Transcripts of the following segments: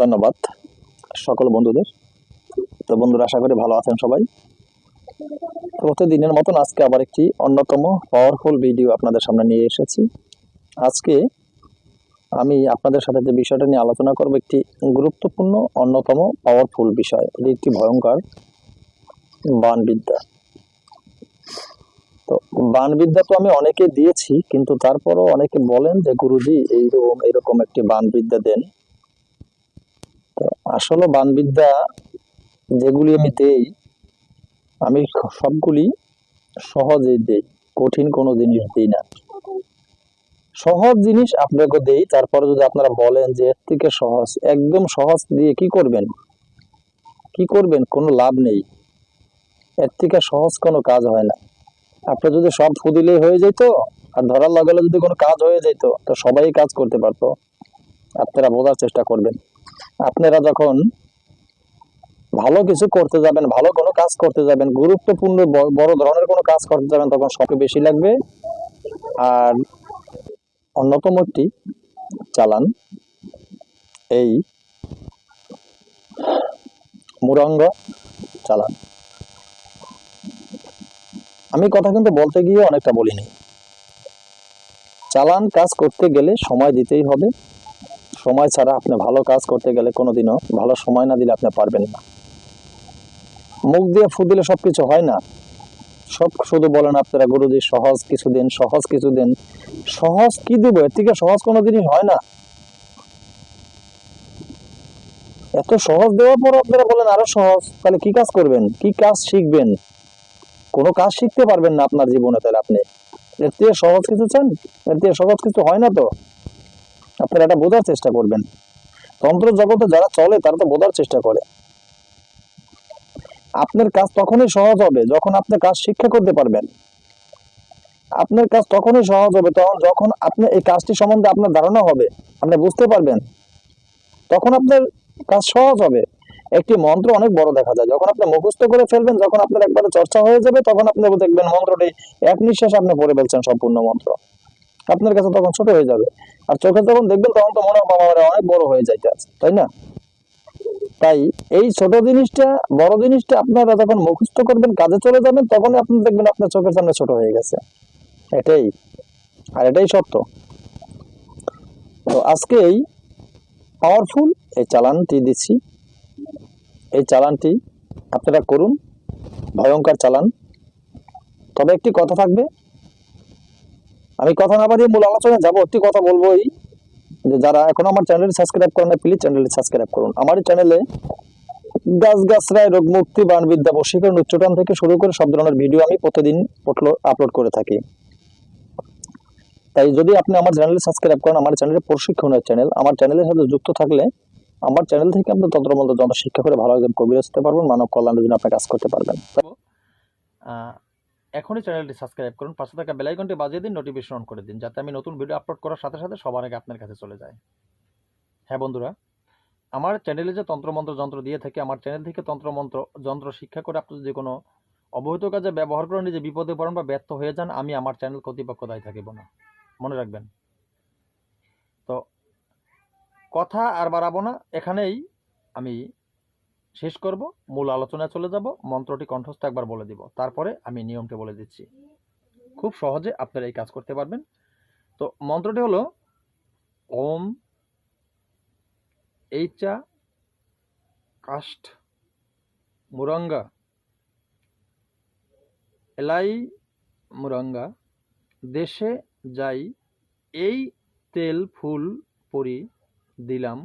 ধন্যবাদ সকল বন্ধুদের। তো বন্ধুরা, আশা করি ভালো আছেন সবাই। প্রতিদিনের মতন আজকে আবার একটি অন্যতম পাওয়ারফুল ভিডিও আপনাদের সামনে নিয়ে এসেছি। আজকে আমি আপনাদের সাথে যে বিষয়টা নিয়ে আলোচনা করব, একটি গুরুত্বপূর্ণ, অন্যতম পাওয়ারফুল বিষয় এটি একটি ভয়ঙ্কর বানবিদ্যা। তো বানবিদ্যা তো আমি অনেকে দিয়েছি, কিন্তু তারপরও অনেকে বলেন যে গুরুজি, এইরকম এরকম একটি বানবিদ্যা দেন। আসলে বানবিদ্যা যেগুলি আমি দেই, আমি সবগুলি সহজেই দেই, কঠিন কোনো জিনিস দিই না। সহজ জিনিস আপনাকে দেই, তারপরে যদি আপনারা বলেন যে এর থেকে সহজ, একদম সহজ দিয়ে কি করবেন? কি করবেন? কোনো লাভ নেই। এর থেকে সহজ কোনো কাজ হয় না। আপনি যদি সব ফু দিলেই হয়ে যেত, আর ধরার লগে লগে যদি কোনো কাজ হয়ে যেত, তো সবাই কাজ করতে পারতো। আপনারা বোঝার চেষ্টা করবেন। আপনারা যখন ভালো কিছু করতে যাবেন, ভালো কোনো কাজ করতে যাবেন, গুরুত্বপূর্ণ বড় ধরনের কোনো কাজ করতে যাবেন, তখন সবকে বেশি লাগবে। আর অন্যতম একটি চালান এই মুরঙ্গ চালান। আমি কথা কিন্তু বলতে গিয়ে অনেকটা বলিনি। চালান কাজ করতে গেলে সময় দিতেই হবে। সময় ছাড়া আপনি ভালো কাজ করতে গেলে কোনোদিনও ভালো সময় না দিলে আপনি পারবেন না। মুখ দিয়ে ফু দিলে সবকিছু হয় না। সব শুধু বলেন আপনারা, গুরুজি, সহজ কিছু দিন সহজ কিছু দিন সহজ কি দেবো? এর থেকে সহজ কোনো জিনিস হয় না। এত সহজ দেওয়ার পর আপনারা বলেন, আরও সহজ। তাহলে কি কাজ করবেন? কি কাজ শিখবেন? কোনো কাজ শিখতে পারবেন না আপনার জীবনে তাহলে আপনি। এর থেকে সহজ কিছু চান? এর থেকে সহজ কিছু হয় না তো? আপনারা এটা বোঝার চেষ্টা করবেন। তন্ত্র জগতে যারা চলে, তারা তো বোঝার চেষ্টা করে। আপনার কাজ তখনই সহজ হবে যখন আপনি কাজ শিক্ষা করতে পারবেন। আপনার কাজ তখনই সহজ হবে তখন যখন আপনি এই কাজটি সম্বন্ধে আপনার ধারণা হবে, আপনি বুঝতে পারবেন। তখন আপনার কাজ সহজ হবে। একটি মন্ত্র অনেক বড় দেখা যায়। যখন আপনি মুখস্থ করে ফেলবেন, যখন আপনার একবারে চর্চা হয়ে যাবে, তখন আপনি দেখবেন মন্ত্রটি এক নিঃশ্বাসে আপনি পড়ে ফেলছেন সম্পূর্ণ মন্ত্র। আপনার কাছে তখন ছোট হয়ে যাবে। আর চোখে যখন দেখবেন, তখন তো মনে হবে বাবা অনেক বড় হয়ে যাইতে আছে, তাই না? তাই এই ছোট জিনিসটা, বড় জিনিসটা আপনারা যখন মুখস্থ করবেন, কাজে চলে যাবেন, তখনই আপনি দেখবেন আপনার চোখের সামনে ছোট হয়ে গেছে। এটাই। আর এটাই সত্য। তো আজকে এই পাওয়ারফুল এই চালানটি দিচ্ছি। এই চালানটি আপনারা করুন। ভয়ঙ্কর চালান। তবে একটি কথা থাকবে আমি কথা না বাড়িয়ে মূল আলোচনায় যাব একটি কথা বলবোই যে যারা এখন আমার চ্যানেলটি সাবস্ক্রাইব করেন না প্লিজ চ্যানেলটি সাবস্ক্রাইব করুন। আমার চ্যানেলে গাছ গাছরায় রোগ মুক্তি, বান বিদ্যা বশীকরণ উচ্চটান থেকে শুরু করে সব ধরনের ভিডিও আমি প্রতিদিন আপলোড করে থাকি। তাই যদি আপনি আমার চ্যানেলে সাবস্ক্রাইব করেন, আমার চ্যানেলের প্রশিক্ষণের চ্যানেল আমার চ্যানেলের সাথে যুক্ত থাকলে আমার চ্যানেল থেকে আপনি তন্ত্রমন্ত্র যন্ত্র শিক্ষা করে ভালো একজন কবির হতে পারবেন, মানব কল্যাণের জন্য আপনি কাজ করতে পারবেন। এখনই চ্যানেলটি সাবস্ক্রাইব করুন, পাশে থাকা বেল আইকনটি বাজিয়ে দিন নোটিফিকেশন অন করে দিন, যাতে আমি নতুন ভিডিও আপলোড করার সাথে সাথে সবার আগে আপনার কাছে চলে যায়। হ্যাঁ বন্ধুরা, আমার চ্যানেলে যে তন্ত্রমন্ত্র যন্ত্র দিয়ে থাকে, আমার চ্যানেল থেকে তন্ত্রমন্ত্র, যন্ত্র শিক্ষা করে আপনি যদি কোনো অবহিত কাজে ব্যবহার করে নিজে বিপদে পড়েন বা ব্যর্থ হয়ে যান, আমি আমার চ্যানেল কর্তৃপক্ষ দায়ী থাকিব না। মনে রাখবেন। তো, কথা আর বাড়াবো না, এখানেই আমি শেষ করব, মূল আলোচনায় চলে যাব, মন্ত্রটি কণ্ঠস্থ একবার বলে দিব। তারপরে আমি নিয়মটি বলে দিচ্ছি। খুব সহজে আপনারা এই কাজ করতে পারবেন। তো মন্ত্রটি হলো, ওম এইচা কাষ্ঠ মুরঙ্গা, এলাই মুরঙ্গা, দেশে যাই, এই তেল ফুল পরি দিলাম,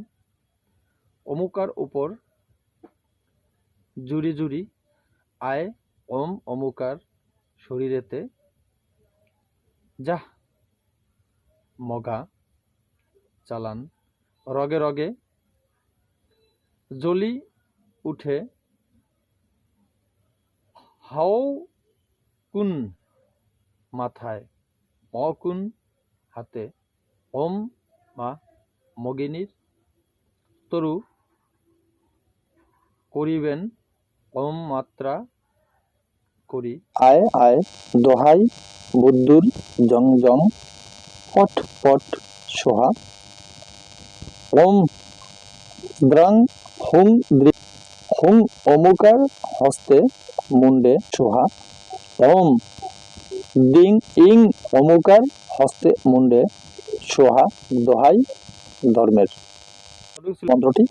অমুকার উপর জুরি জুড়ি আয় ওম অমুকার শরীরেতে। যাহ, মগা, চালান। রগে রগে জ্বলি উঠে। হাও কুন মাথায় অকুন হাতে। ওম মা মগিনীর তরু করিবেন ওম মাত্রা করি। আয় আয় দোহাই বুদ্ধুর জং জং পট পট সোহা। ওম দ্রং হুং দৃ হুং অমুকার হস্তে মুন্ডে সোহা। ওম দিং ইং অমুকার হস্তে মুন্ডে সোহা দোহাই ধর্মের। মন্ত্রটি?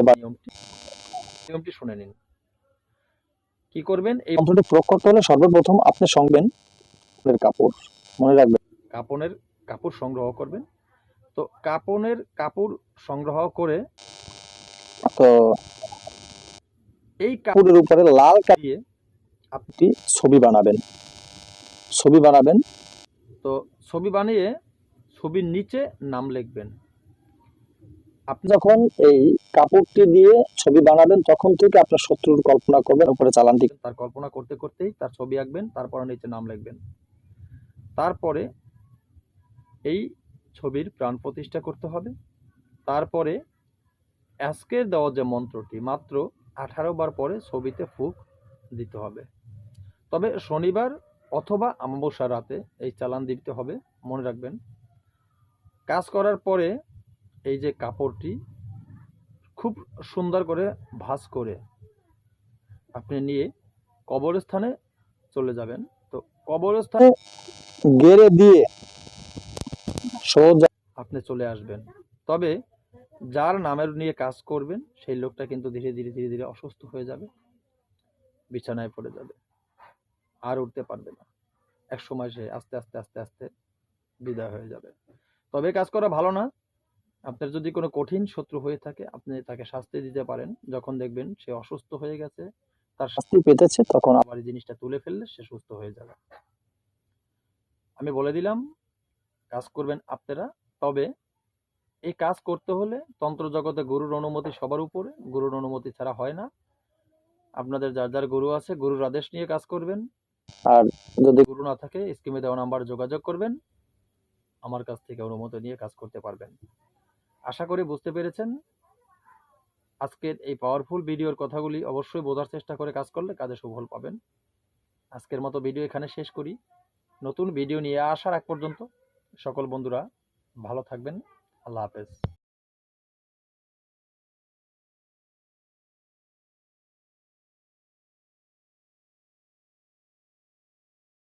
এবার নিয়মটি? নিয়মটি শুনে নিন। কি করবেন? এই মন্ত্রটি প্রয়োগ করতে হলে সর্বপ্রথম আপনি আপনার কাপড়। মনে রাখবেন। কাপনের কাপড় সংগ্রহ করবেন। তো কাপনের কাপড় সংগ্রহ করে তো এই কাপড়ের উপরে লাল কাটিয়ে আপনি ছবি বানাবেন। ছবি বানাবেন। তো ছবি বানিয়ে ছবির নিচে নাম লিখবেন। আপনি যখন এই কাপড়টি দিয়ে ছবি বানাবেন, তখন থেকে আপনার শত্রুর কল্পনা করবেন উপরে চালানটি তার কল্পনা করতে করতেই তার ছবি আঁকবেন, তারপরে নিচে নাম লিখবেন। তারপরে এই ছবির প্রাণ প্রতিষ্ঠা করতে হবে। তারপরে আজকের দেওয়া যে মন্ত্রটি, মাত্র আঠারো বার পরে ছবিতে ফুক দিতে হবে। তবে শনিবার অথবা অমাবস্যা রাতে এই চালান দিতে হবে, মনে রাখবেন। কাজ করার পরে এই যে কাপড়টি খুব সুন্দর করে ভাঁজ করে আপনি নিয়ে কবরস্থানে চলে যাবেন। তো কবরস্থানে গেড়ে দিয়ে সোজা আপনি চলে আসবেন। তবে যার নামের নিয়ে কাজ করবেন সেই লোকটা কিন্তু ধীরে ধীরে ধীরে ধীরে অসুস্থ হয়ে যাবে বিছানায় পড়ে যাবে আর উঠতে পারবে না। এক সময় সে আস্তে আস্তে আস্তে আস্তে বিদায় হয়ে যাবে। তবে কাজ করা ভালো না। আপনার যদি কোনো কঠিন শত্রু হয়ে থাকে আপনি তাকে শাস্তি দিতে পারেন। যখন দেখবেন সে অসুস্থ হয়ে গেছে তার শাস্তি পেতেছে তখন আবার এই জিনিসটা তুলে ফেললে সে সুস্থ হয়ে যাবে। আমি বলে দিলাম কাজ করবেন আপনারা। তবে এই কাজ করতে হলে তন্ত্র জগতে গুরুর অনুমতি সবার উপরে। গুরুর অনুমতি ছাড়া হয় না। আপনাদের যার যার গুরু আছে গুরুর আদেশ নিয়ে কাজ করবেন। আর যদি গুরু না থাকে স্কিমে দেওয়া নাম্বার যোগাযোগ করবেন। আমার কাছ থেকে অনুমতি নিয়ে কাজ করতে পারবেন। আশা করি বুঝতে পেরেছেন। আজকের এই পাওয়ারফুল ভিডিওর কথাগুলি অবশ্যই বোঝার চেষ্টা করে কাজ করলে কাজে সুফল পাবেন। আজকের মতো ভিডিও এখানে শেষ করি। নতুন ভিডিও নিয়ে আসার আগ পর্যন্ত সকল বন্ধুরা ভালো থাকবেন। আল্লাহ হাফেজ।